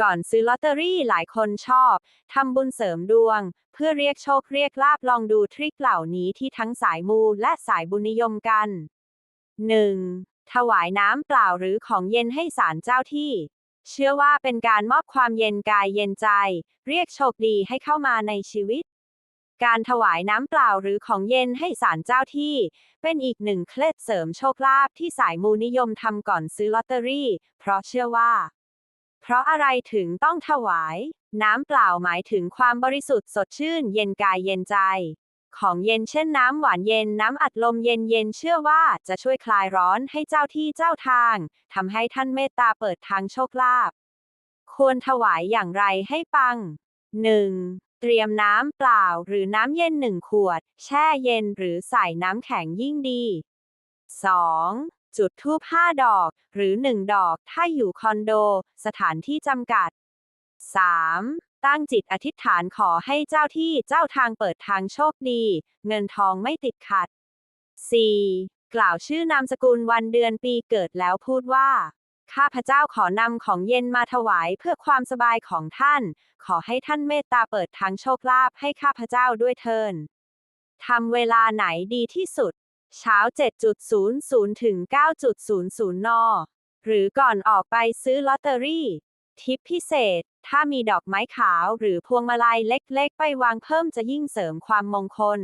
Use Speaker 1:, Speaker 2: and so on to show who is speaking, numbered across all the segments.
Speaker 1: ก่อนซื้อลอตเตอรี่หลายคนชอบ ทำบุญเสริมดวง เพื่อเรียกโชคเรียกลาบลองดูทริคเหล่านี้ที่ทั้งสายมูและสายบุญนิยมกัน 1. ถวายน้ำเปล่าหรือของเย็นให้ศาลเจ้าที่ เชื่อว่าเป็นการมอบความเย็นกายเย็นใจ เรียกโชคดีให้เข้ามาในชีวิต การถวายน้ำเปล่าหรือของเย็นให้ศาลเจ้าที่ เป็นอีกหนึ่งเคล็ดเสริมโชคลาภที่สายมูนิยมทำก่อนซื้อลอตเตอรี่ เพราะเชื่อว่า เพราะอะไรถึงต้องถวาย น้ำเปล่าหมายถึงความบริสุทธิ์สดชื่น เย็นกายเย็นใจ ของเย็นเช่นน้ำหวานเย็นน้ำอัดลมเย็นเย็นเชื่อว่าจะช่วยคลายร้อนให้เจ้าที่เจ้าทางทำให้ท่านเมตตาเปิดทางโชคลาภควรถวายอย่างไรให้ปัง 1. เตรียมน้ำเปล่าหรือน้ำเย็นหนึ่งขวด แช่เย็นหรือใส่น้ำแข็งยิ่งดี 2. จุดธูป5ดอก หรือ 1 ดอก ถ้าอยู่คอนโด สถานที่จำกัด 3. ตั้งจิตอธิษฐานขอให้เจ้าที่เจ้าทางเปิดทางโชคดี เงินทองไม่ติดขัด 4. กล่าวชื่อนามสกุลวันเดือนปีเกิดแล้วพูดว่า ข้าพเจ้าขอนำของเย็นมาถวายเพื่อความสบายของท่าน ขอให้ท่านเมตตาเปิดทางโชคลาภให้ข้าพเจ้าด้วยเทินทำเวลาไหนดีที่สุด เช้า 7.00 ถึง 9.00 น หรือก่อนออกไปซื้อลอตเตอรี่ ทิปพิเศษ ถ้ามีดอกไม้ขาวหรือพวงมาลัยเล็กๆ ไปวางเพิ่มจะยิ่งเสริมความมงคล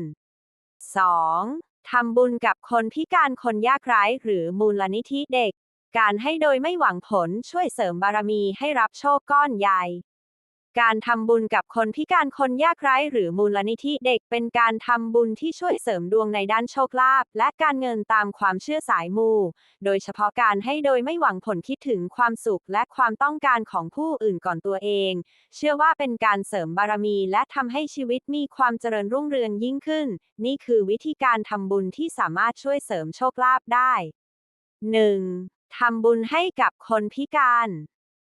Speaker 1: 2. ทำบุญกับคนพิการคนยากไร้หรือมูลนิธิเด็ก การให้โดยไม่หวังผลช่วยเสริมบารมีให้รับโชคก้อนใหญ่ การทำบุญกับคนพิการคนยากไร้หรือมูลนิธิเด็กเป็นการทำบุญที่ช่วยเสริมดวงในด้านโชคลาภและการเงินตามความเชื่อสายมู โดยเฉพาะการให้โดยไม่หวังผลคิดถึงความสุขและความต้องการของผู้อื่นก่อนตัวเอง เชื่อว่าเป็นการเสริมบารมีและทำให้ชีวิตมีความเจริญรุ่งเรืองยิ่งขึ้น นี่คือวิธีการทำบุญที่สามารถช่วยเสริมโชคลาภได้ 1. ทำบุญให้กับคนพิการ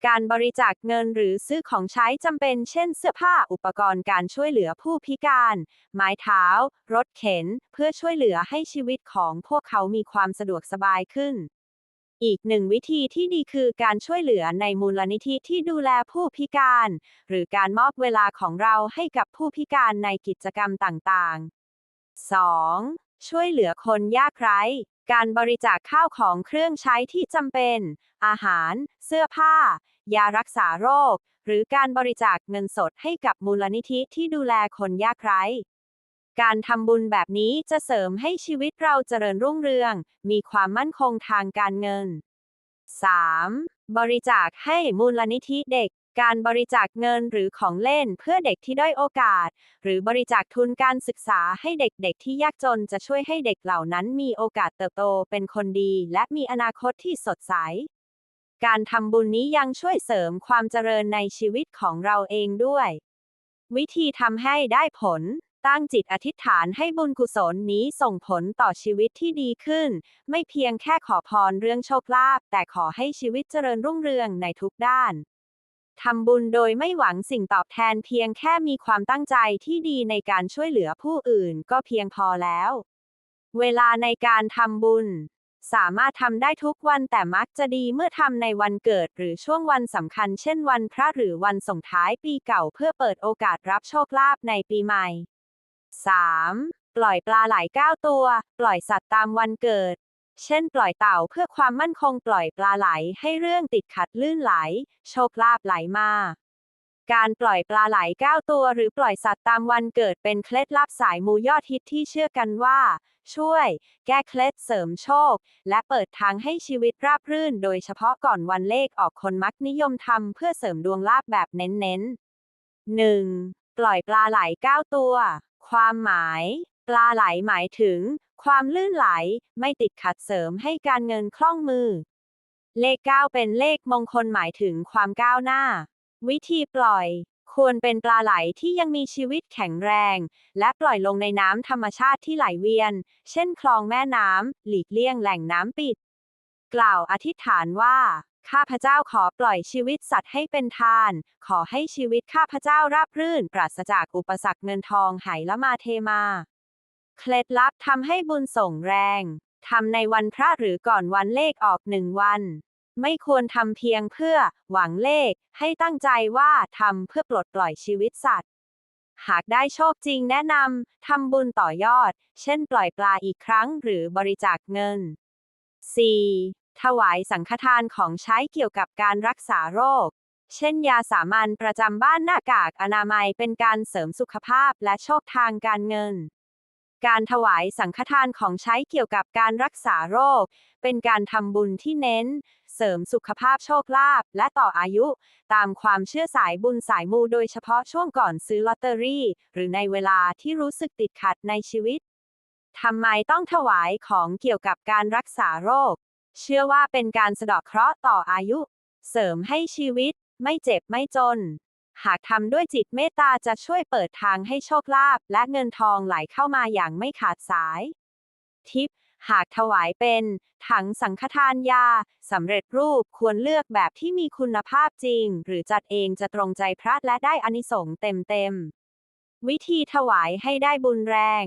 Speaker 1: การบริจาคเงินหรือซื้อของใช้จำเป็น เช่นเสื้อผ้าอุปกรณ์การช่วยเหลือผู้พิการ ไม้เท้า รถเข็น เพื่อช่วยเหลือให้ชีวิตของพวกเขามีความสะดวกสบายขึ้น อีกหนึ่งวิธีที่ดีคือการช่วยเหลือในมูลนิธิที่ดูแลผู้พิการ หรือการมอบเวลาของเราให้กับผู้พิการในกิจกรรมต่างๆ 2. ช่วยเหลือคนยากไร้ การบริจาคข้าวของเครื่องใช้ที่จำเป็น อาหาร เสื้อผ้า ยารักษาโรค หรือการบริจาคเงินสดให้กับมูลนิธิที่ดูแลคนยากไร้ การทำบุญแบบนี้จะเสริมให้ชีวิตเราเจริญรุ่งเรือง มีความมั่นคงทางการเงิน 3. บริจาคให้มูลนิธิเด็ก การบริจาคเงินหรือของเล่นเพื่อเด็กที่ด้อยโอกาส หรือบริจาคทุนการศึกษาให้เด็กๆ ที่ยากจนจะช่วยให้เด็กเหล่านั้นมีโอกาสเติบโตเป็นคนดี และมีอนาคตที่สดใส การทำบุญนี้ยังช่วยเสริมความเจริญในชีวิตของเราเองด้วย วิธีทำให้ได้ผลตั้งจิตอธิษฐานให้บุญกุศลนี้ส่งผลต่อชีวิตที่ดีขึ้น ไม่เพียงแค่ขอพรเรื่องโชคลาภแต่ขอให้ชีวิตเจริญรุ่งเรืองในทุกด้าน ทำบุญโดยไม่หวังสิ่งตอบแทนเพียงแค่มีความตั้งใจที่ดีในการช่วยเหลือผู้อื่นก็เพียงพอแล้ว เวลาในการทำบุญ สามารถทำได้ทุกวันแต่มักจะดีเมื่อทำในวันเกิดหรือช่วงวันสำคัญเช่นวันพระหรือวันส่งท้ายปีเก่าเพื่อเปิดโอกาสรับโชคลาภในปีใหม่ 3. ปล่อยปลาไหล9ตัว ปล่อยสัตว์ตามวันเกิด เช่น ปล่อยเต่าเพื่อความมั่นคงปล่อยปลาไหลให้เรื่องติดขัดลื่นไหล โชคลาภไหลมา การปล่อยปลาไหลก้9ตัวหรือปล่อยสัตว์ตามวันเกิดเป็นเคล็ดลับสายมูยอดฮิตที่เชื่อกันว่า ช่วย แก้เคล็ดเสริมโชค และเปิดทางให้ชีวิตราบรื่น โดยเฉพาะก่อนวันเลขออกคนมักนิยมทำเพื่อเสริมดวงลาภแบบเน้นๆ 1. ปล่อยปลาไหล9ตัว ความหมาย ปลาไหลหมายถึง ความลื่นไหล ไม่ติดขัดเสริมให้การเงินคล่องมือ เลข 9 เป็นเลขมงคลหมายถึงความก้าวหน้า วิธีปล่อย ควรเป็นปลาไหลที่ยังมีชีวิตแข็งแรง และปล่อยลงในน้ำธรรมชาติที่ไหลเวียน เช่นคลองแม่น้ำ หลีกเลี่ยงแหล่งน้ำปิด กล่าวอธิษฐานว่า ข้าพเจ้าขอปล่อยชีวิตสัตว์ให้เป็นทาน ขอให้ชีวิตข้าพเจ้าราบรื่น ปราศจากอุปสรรคเงินทองไหลมาเทมา เคล็ดลับทำให้บุญส่งแรง ทำในวันพระหรือก่อนวันเลขออกหนึ่งวัน ไม่ควรทำเพียงเพื่อ หวังเลข ให้ตั้งใจว่าทำเพื่อปลดปล่อยชีวิตสัตว์ หากได้โชคจริงแนะนำทำบุญต่อยอด เช่นปล่อยปลาอีกครั้งหรือบริจาคเงิน 4. ถวายสังฆทานของใช้เกี่ยวกับการรักษาโรค เช่นยาสามัญประจำบ้านหน้ากากอนามัยเป็นการเสริมสุขภาพและโชคทางการเงิน การถวายสังฆทานของใช้เกี่ยวกับการรักษาโรค เป็นการทำบุญที่เน้น เสริมสุขภาพโชคลาภและต่ออายุ ตามความเชื่อสายบุญสายมูโดยเฉพาะช่วงก่อนซื้อลอตเตอรี่ หรือในเวลาที่รู้สึกติดขัดในชีวิตทำไมต้องถวายของเกี่ยวกับการรักษาโรค เชื่อว่าเป็นการสะเดาะเคราะห์ต่ออายุ เสริมให้ชีวิต ไม่เจ็บไม่จน หากทำด้วยจิตเมตตาจะช่วยเปิดทางให้โชคลาภและเงินทองไหลเข้ามาอย่างไม่ขาดสาย ทิป หากถวายเป็น ถังสังฆทานยาสำเร็จรูปควรเลือกแบบที่มีคุณภาพจริง หรือจัดเองจะตรงใจพระและได้อานิสงส์เต็มๆ วิธีถวายให้ได้บุญแรง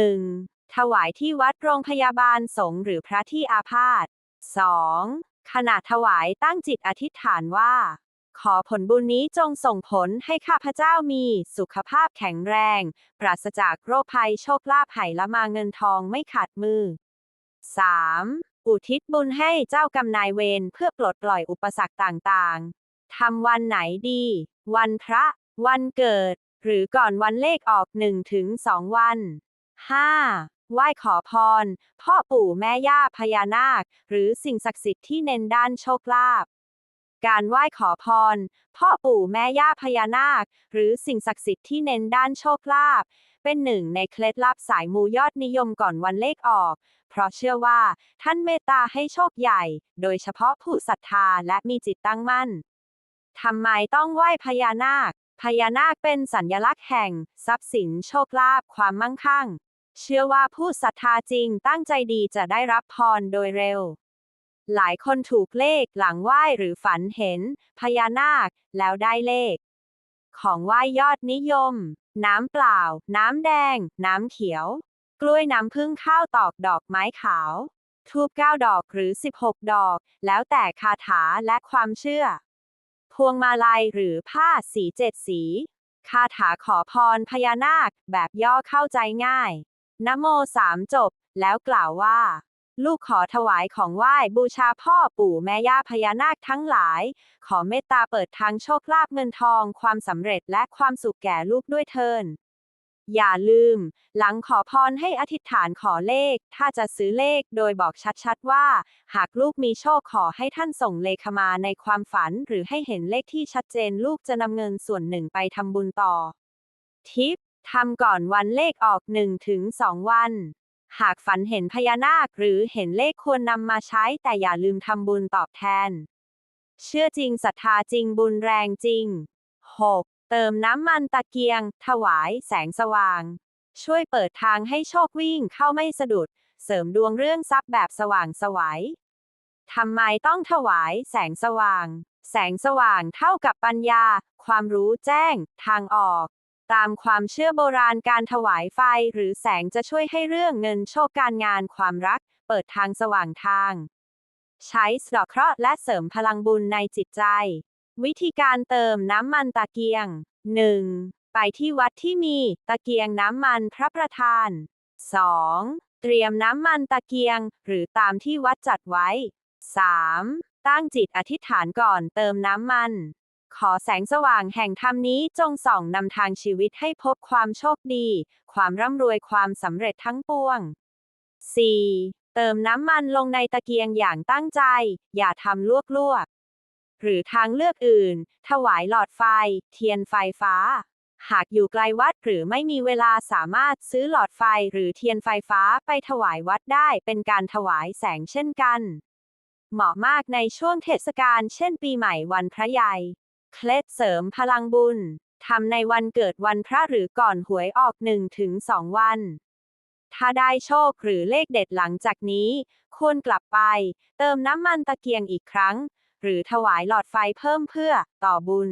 Speaker 1: 1. ถวายที่วัดโรงพยาบาลสงฆ์หรือพระที่อาพาธ 2. ขณะถวายตั้งจิตอธิษฐานว่า ขอผลบุญนี้จงส่งผลให้ข้าพเจ้ามี สุขภาพแข็งแรง ปราศจากโรคภัยโชคลาภไหละมาเงินทองไม่ขาดมือ 3. อุทิศบุญให้เจ้ากรรมนายเวรเพื่อปลดปล่อยอุปสรรคต่างๆ ทำวันไหนดี วันพระ วันเกิด หรือก่อนวันเลขออก1-2วัน 5. ไหว้ขอพร พ่อปู่แม่ย่าพญานาค หรือสิ่งศักดิ์สิทธิ์ที่เน้นด้านโชคลาภ การไหว้ขอพร พ่อปู่แม่ย่าพญานาค หรือสิ่งศักดิ์สิทธิ์ที่เน้นด้านโชคลาภเป็นหนึ่งในเคล็ดลับสายมูยอดนิยมก่อนวันเลขออก เพราะเชื่อว่าท่านเมตตาให้โชคใหญ่ โดยเฉพาะผู้ศรัทธาและมีจิตตั้งมั่นทำไมต้องไหว้พญานาค พญานาคเป็นสัญลักษณ์แห่ง ทรัพย์สินโชคลาภความมั่งคั่ง เชื่อว่าผู้ศรัทธาจริงตั้งใจดีจะได้รับพรโดยเร็ว หลายคนถูกเลขหลังไหว้หรือฝันเห็น พญานาค แล้วได้เลข ของไหว้ยอดนิยม น้ำเปล่า น้ำแดง น้ำเขียว กล้วยน้ำผึ้งข้าวตอกดอกไม้ขาว ทูบ9ดอกหรือ 16 ดอก แล้วแต่คาถาและความเชื่อ พวงมาลัยหรือผ้าสีเจ็ดสี คาถาขอพรพญานาคแบบย่อเข้าใจง่าย นะโมสามจบ แล้วกล่าวว่า ลูกขอถวายของไหว้บูชาพ่อปู่แม่ย่าพญานาคทั้งหลาย ขอเมตตาเปิดทางโชคลาภเงินทอง ความสำเร็จและความสุขแก่ลูกด้วยเทินอย่าลืม หลังขอพรให้อธิษฐานขอเลข ถ้าจะซื้อเลขโดยบอกชัดๆว่า หากลูกมีโชคขอให้ท่านส่งเลขมาในความฝัน หรือให้เห็นเลขที่ชัดเจนลูกจะนำเงินส่วนหนึ่งไปทำบุญต่อ ทิปทำก่อนวันเลขออก 1-2 วัน หากฝันเห็นพญานาคหรือเห็นเลขควรนำมาใช้แต่อย่าลืมทำบุญตอบแทน เชื่อจริงศรัทธาจริงบุญแรงจริง 6. เติมน้ำมันตะเกียง ถวาย แสงสว่าง ช่วยเปิดทางให้โชควิ่งเข้าไม่สะดุด เสริมดวงเรื่องทรัพย์แบบสว่างสวัยทำไมต้องถวายแสงสว่าง แสงสว่างเท่ากับปัญญา ความรู้แจ้ง ทางออก ตามความเชื่อโบราณการถวายไฟหรือแสงจะช่วยให้เรื่องเงินโชคการงานความรัก เปิดทางสว่างทาง ใช้สะเดเคราะห์และเสริมพลังบุญในจิตใจ วิธีการเติมน้ำมันตะเกียง 1. ไปที่วัดที่มีตะเกียงน้ำมันพระประธาน 2. เตรียมน้ำมันตะเกียง หรือตามที่วัดจัดไว้ 3. ตั้งจิตอธิษฐานก่อนเติมน้ำมัน ขอแสงสว่างแห่งธรรมนี้จงส่องนำทางชีวิตให้พบความโชคดี ความร่ำรวยความสำเร็จทั้งปวง 4. เติมน้ำมันลงในตะเกียงอย่างตั้งใจ อย่าทำลวกๆ หรือทางเลือกอื่น ถวายหลอดไฟ เทียนไฟฟ้า หากอยู่ไกลวัดหรือไม่มีเวลาสามารถซื้อหลอดไฟหรือเทียนไฟฟ้าไปถวายวัดได้เป็นการถวายแสงเช่นกัน เหมาะมากในช่วงเทศกาลเช่นปีใหม่วันพระใหญ่ เคล็ดเสริมพลังบุญ ทำในวันเกิดวันพระหรือก่อนหวยออก1-2วัน ถ้าได้โชคหรือเลขเด็ดหลังจากนี้ ควรกลับไป เติมน้ำมันตะเกียงอีกครั้ง หรือถวายหลอดไฟเพิ่มเพื่อ ต่อบุญ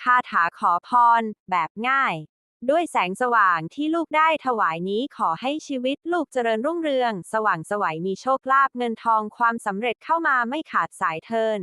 Speaker 1: คาถาขอพร แบบง่าย ด้วยแสงสว่างที่ลูกได้ถวายนี้ขอให้ชีวิตลูกเจริญรุ่งเรือง สว่างไสวัยมีโชคลาภเงินทองความสำเร็จเข้ามาไม่ขาดสายเทิน